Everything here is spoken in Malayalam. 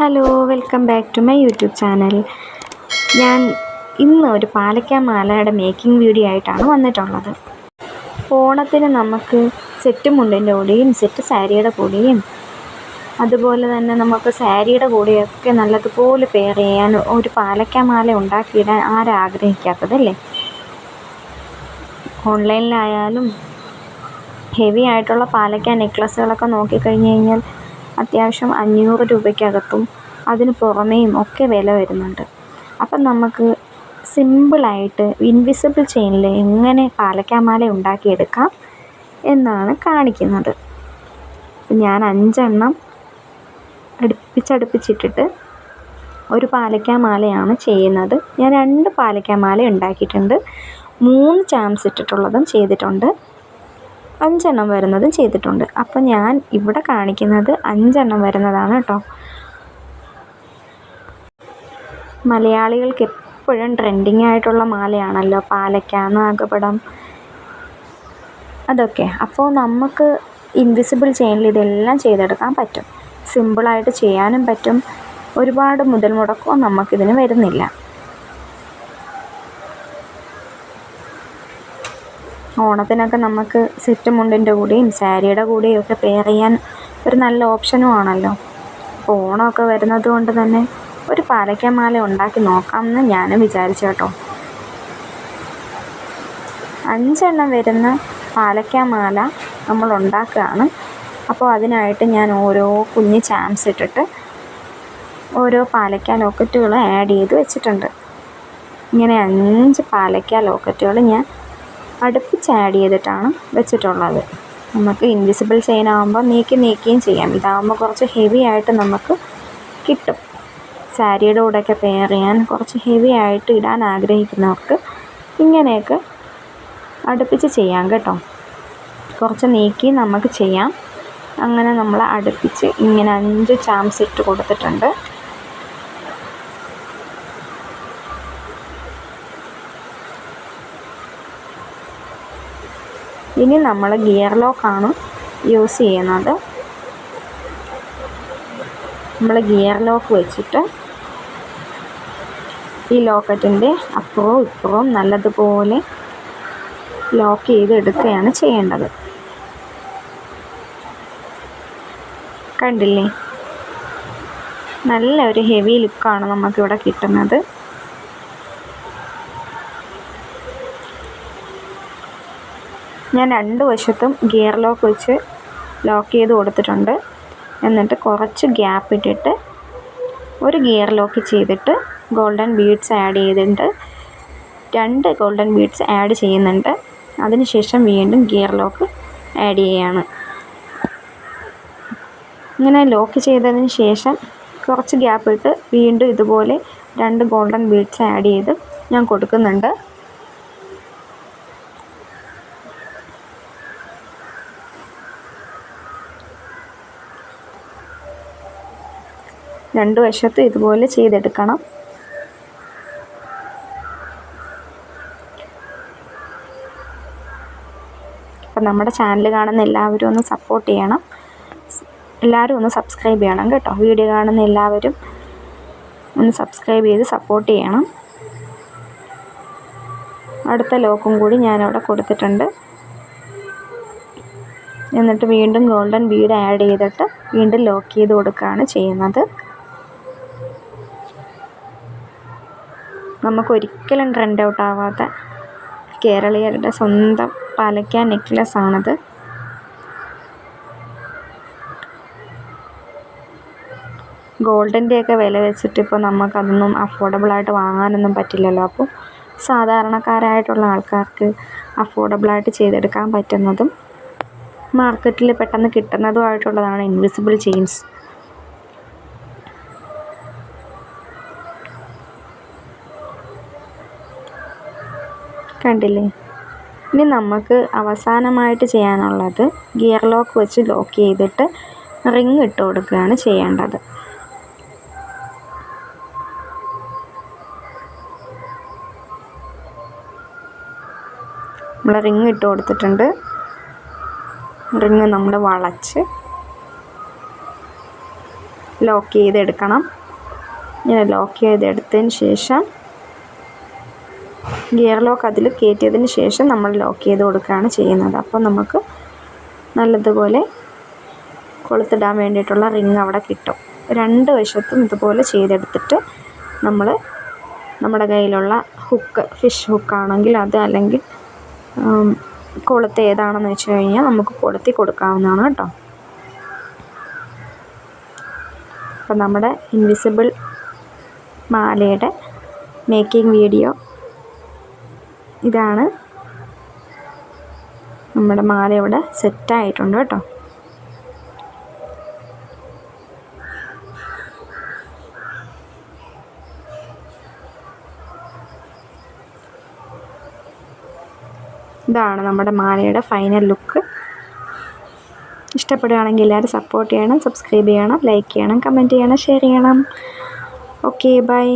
Hello welcome back to my YouTube channel ഞാൻ ഇന്ന് ഒരു പാലക്ക മാലയുടെ മേക്കിംഗ് വീഡിയോ ആയിട്ടാണ് വന്നിട്ടുള്ളത്. ഓണത്തിന് നമുക്ക് സെറ്റ് മുണ്ടിന്റെ കൂടെയും സെറ്റ് സാരിയുടെ കൂടെയും അതുപോലെ തന്നെ നമുക്ക് സാരിയുടെ കൂടെയൊക്കെ നല്ലതുപോലെ പെയർ ചെയ്യാൻ ഒരു പാലക്ക മാല ഉണ്ടാക്കിയിടാൻ ആരാഗ്രഹിക്കാത്തതല്ലേ ഓൺലൈനിലായാലും ഹെവി ആയിട്ടുള്ള പാലക്ക നെക്ലസ്സുകളൊക്കെ നോക്കിക്കഴിഞ്ഞ് കഴിഞ്ഞാൽ അത്യാവശ്യം അഞ്ഞൂറ് രൂപയ്ക്കകത്തും അതിന് പുറമേയും ഒക്കെ വില വരുന്നുണ്ട്. അപ്പം നമുക്ക് സിമ്പിളായിട്ട് ഇൻവിസിബിൾ ചെയിനിൽ എങ്ങനെ പാലക്കാമാല ഉണ്ടാക്കിയെടുക്കാം എന്നാണ് കാണിക്കുന്നത്. ഞാൻ അഞ്ചെണ്ണം അടുപ്പിച്ചടുപ്പിച്ചിട്ടിട്ട് ഒരു പാലക്കാമാലയാണ് ചെയ്യുന്നത്. ഞാൻ രണ്ട് പാലക്കാമാല ഉണ്ടാക്കിയിട്ടുണ്ട്. മൂന്ന് ചാംസ് ഇട്ടിട്ടുള്ളതും ചെയ്തിട്ടുണ്ട്. അഞ്ചെണ്ണം വരുന്നതും ചെയ്തിട്ടുണ്ട്. അപ്പോൾ ഞാൻ ഇവിടെ കാണിക്കുന്നത് അഞ്ചെണ്ണം വരുന്നതാണ് കേട്ടോ മലയാളികൾക്ക് എപ്പോഴും ട്രെൻഡിങ് ആയിട്ടുള്ള മാലയാണല്ലോ പാലക്ക നാഗപടം അതൊക്കെ. അപ്പോൾ നമുക്ക് ഇൻവിസിബിൾ ചെയിനിൽ ഇതെല്ലാം ചെയ്തെടുക്കാൻ പറ്റും. സിമ്പിളായിട്ട് ചെയ്യാനും പറ്റും. ഒരുപാട് മുതൽ മുടക്കവും നമുക്കിതിന് വരുന്നില്ല. ഓണത്തിനൊക്കെ നമുക്ക് സെറ്റ് മുണ്ടിന്റെ കൂടെയും സാരിയുടെ കൂടെയും ഒക്കെ പെയർ ചെയ്യാൻ ഒരു നല്ല ഓപ്ഷനും ആണല്ലോ. അപ്പോൾ ഓണമൊക്കെ വരുന്നത് കൊണ്ട് തന്നെ ഒരു പാലക്ക മാല ഉണ്ടാക്കി നോക്കാമെന്ന് ഞാനും വിചാരിച്ചു കേട്ടോ. അഞ്ചെണ്ണം വരുന്ന പാലക്ക മാല നമ്മൾ ഉണ്ടാക്കുകയാണ്. അപ്പോൾ അതിനായിട്ട് ഞാൻ ഓരോ കുഞ്ഞ് ചാംസ് ഇട്ടിട്ട് ഓരോ പാലക്ക ലോക്കറ്റുകൾ ആഡ് ചെയ്ത് വെച്ചിട്ടുണ്ട്. ഇങ്ങനെ അഞ്ച് പാലക്ക ലോക്കറ്റുകൾ ഞാൻ അടുപ്പിച്ച് ആഡ് ചെയ്തിട്ടാണ് വെച്ചിട്ടുള്ളത്. നമുക്ക് ഇൻവിസിബിൾ ചെയിൻ ആകുമ്പോൾ നീക്കി നീക്കുകയും ചെയ്യാം. ഇതാകുമ്പോൾ കുറച്ച് ഹെവി ആയിട്ട് നമുക്ക് കിട്ടും. സാരിയുടെ കൂടെയൊക്കെ പെയർ ചെയ്യാൻ കുറച്ച് ഹെവി ആയിട്ട് ഇടാൻ ആഗ്രഹിക്കുന്നവർക്ക് ഇങ്ങനെയൊക്കെ അടുപ്പിച്ച് ചെയ്യാം കേട്ടോ. കുറച്ച് നീക്കി നമുക്ക് ചെയ്യാം. അങ്ങനെ നമ്മൾ അടുപ്പിച്ച് ഇങ്ങനെ അഞ്ച് ചാംസ് ഇട്ട് കൊടുത്തിട്ടുണ്ട്. ഇനി നമ്മൾ ഗിയർ ലോക്കാണ് യൂസ് ചെയ്യുന്നത്. നമ്മൾ ഗിയർ ലോക്ക് വെച്ചിട്ട് ഈ ലോക്കറ്റിന്റെ അപ്പുറവും ഇപ്പുറവും നല്ലതുപോലെ ലോക്ക് ചെയ്തെടുക്കുകയാണ് ചെയ്യേണ്ടത്. കണ്ടില്ലേ? നല്ല ഒരു ഹെവി ലുക്കാണ് നമുക്കിവിടെ കിട്ടുന്നത്. ഞാൻ രണ്ട് വശത്തും ഗിയർ ലോക്ക് വെച്ച് ലോക്ക് ചെയ്ത് കൊടുത്തിട്ടുണ്ട്. എന്നിട്ട് കുറച്ച് ഗ്യാപ്പ് ഇട്ടിട്ട് ഒരു ഗിയർ ലോക്ക് ചെയ്തിട്ട് ഗോൾഡൻ ബീഡ്സ് ആഡ് ചെയ്തിട്ടുണ്ട്. രണ്ട് ഗോൾഡൻ ബീഡ്സ് ആഡ് ചെയ്യുന്നുണ്ട്. അതിനുശേഷം വീണ്ടും ഗിയർ ലോക്ക് ആഡ് ചെയ്യുകയാണ് ഇങ്ങനെ ലോക്ക് ചെയ്തതിന് ശേഷം കുറച്ച് ഗ്യാപ്പ് ഇട്ട് വീണ്ടും ഇതുപോലെ രണ്ട് ഗോൾഡൻ ബീഡ്സ് ആഡ് ചെയ്ത് ഞാൻ കൊടുക്കുന്നുണ്ട്. രണ്ട് വശത്തും ഇതുപോലെ ചെയ്തെടുക്കണം. അപ്പം നമ്മുടെ ചാനൽ കാണുന്ന എല്ലാവരും ഒന്ന് സപ്പോർട്ട് ചെയ്യണം. എല്ലാവരും ഒന്ന് സബ്സ്ക്രൈബ് ചെയ്യണം കേട്ടോ. വീഡിയോ കാണുന്ന എല്ലാവരും ഒന്ന് സബ്സ്ക്രൈബ് ചെയ്ത് സപ്പോർട്ട് ചെയ്യണം. അടുത്ത ലോക്കും കൂടി ഞാനവിടെ കൊടുത്തിട്ടുണ്ട്. എന്നിട്ട് വീണ്ടും ഗോൾഡൻ ബീഡ് ആഡ് ചെയ്തിട്ട് വീണ്ടും ലോക്ക് ചെയ്ത് കൊടുക്കുകയാണ് ചെയ്യുന്നത്. നമുക്കൊരിക്കലും ട്രെൻഡ് ഔട്ട് ആവാത്ത കേരളീയരുടെ സ്വന്തം പാലക്ക നെക്ലസ് ആണത്. ഗോൾഡിന്റെയൊക്കെ വില വെച്ചിട്ട് ഇപ്പോൾ നമുക്കതൊന്നും അഫോർഡബിളായിട്ട് വാങ്ങാനൊന്നും പറ്റില്ലല്ലോ. അപ്പോൾ സാധാരണക്കാരായിട്ടുള്ള ആൾക്കാർക്ക് അഫോർഡബിളായിട്ട് ചെയ്തെടുക്കാൻ പറ്റുന്നതും മാർക്കറ്റിൽ പെട്ടെന്ന് കിട്ടുന്നതുമായിട്ടുള്ളതാണ് ഇൻവിസിബിൾ ചെയിൻസ് കണ്ടില്ലേ? ഇനി നമുക്ക് അവസാനമായിട്ട് ചെയ്യാനുള്ളത് ഗിയർ ലോക്ക് വെച്ച് ലോക്ക് ചെയ്തിട്ട് റിങ് ഇട്ട് കൊടുക്കുകയാണ് ചെയ്യേണ്ടത്. നമ്മൾ റിങ് ഇട്ട് കൊടുത്തിട്ടുണ്ട്. റിങ് നമ്മൾ വളച്ച് ലോക്ക് ചെയ്തെടുക്കണം. ഇങ്ങനെ ലോക്ക് ചെയ്തെടുത്തതിന് ശേഷം ഗിയർ ലോക്ക് അതിൽ കയറ്റിയതിന് ശേഷം നമ്മൾ ലോക്ക് ചെയ്ത് കൊടുക്കുകയാണ് ചെയ്യുന്നത്. അപ്പോൾ നമുക്ക് നല്ലതുപോലെ കൊളുത്തിടാൻ വേണ്ടിയിട്ടുള്ള റിങ് അവിടെ കിട്ടും. രണ്ട് വശത്തും ഇതുപോലെ ചെയ്തെടുത്തിട്ട് നമ്മൾ നമ്മുടെ കയ്യിലുള്ള ഹുക്ക് ഫിഷ് ഹുക്കാണെങ്കിൽ അത് അല്ലെങ്കിൽ കൊളുത്ത് ഏതാണെന്ന് വെച്ച് കഴിഞ്ഞാൽ നമുക്ക് കൊളുത്തി കൊടുക്കാവുന്നതാണ് കേട്ടോ. അപ്പം നമ്മുടെ ഇൻവിസിബിൾ മാലയുടെ മേക്കിംഗ് വീഡിയോ ഇതാണ്. നമ്മുടെ മാല ഇവിടെ സെറ്റായിട്ടുണ്ട് കേട്ടോ. ഇതാണ് നമ്മുടെ മാലയുടെ ഫൈനൽ ലുക്ക് ഇഷ്ടപ്പെടുകയാണെങ്കിൽ എല്ലാവരും സപ്പോർട്ട് ചെയ്യണം സബ്സ്ക്രൈബ് ചെയ്യണം ലൈക്ക് ചെയ്യണം കമന്റ് ചെയ്യണം ഷെയർ ചെയ്യണം. Okay bye